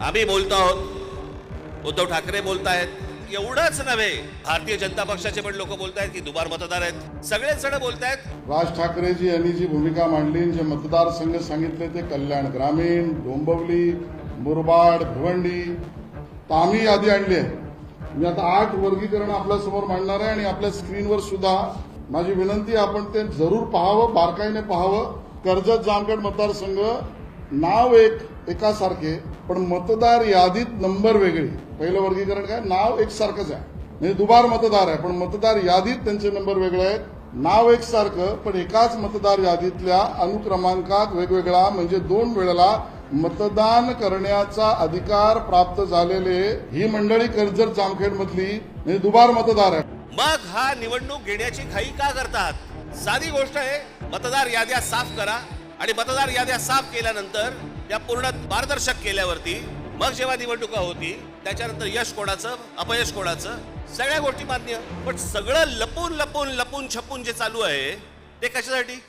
आम्ही बोलतो आहोत. उद्धव ठाकरे बोलतायत. एवढंच नव्हे. भारतीय जनता पक्षाचे पण लोक बोलतायत की दुबार मतदार आहेत. सगळेच जण बोलतायत. राज ठाकरेजी यांनी जी भूमिका मांडली जे मतदारसंघ सांगितले ते कल्याण ग्रामीण डोंबवली मुरबाड भिवंडी तामी यादी आणली आहे. मी आता आठ वर्गीकरण आपल्यासमोर मांडणार आहे आणि आपल्या स्क्रीनवर सुद्धा माझी विनंती आपण ते जरूर पाहावं बारकाईने पाहावं. कर्जत जामगड मतदारसंघ नाव एक एकासारखे पण मतदार यादीत नंबर वेगळे. पहिलं वर्गीकरण काय? नाव एकसारखंच आहे. म्हणजे दुबार मतदार आहे पण मतदार यादीत त्यांचे नंबर वेगळे आहेत. नाव एकसारखं पण एकाच मतदार यादीतल्या अनुक्रमांकात वेगवेगळा म्हणजे दोन वेळेला मतदान करण्याचा अधिकार प्राप्त झालेले ही मंडळी कर्जत जामखेड मधली म्हणजे दुबार मतदार आहे. मग हा निवडणूक घेण्याची घाई का करतात? साधी गोष्ट आहे मतदार याद्या साफ करा. आणि मतदार याद्या साफ केल्यानंतर या पूर्ण पारदर्शक केल्यावरती मग जेव्हा निवडणुका होती त्याच्यानंतर यश कोणाचं अपयश कोणाचं सगळ्या गोष्टी मान्य. पण सगळं लपून लपून लपून छपून जे चालू आहे ते कशासाठी?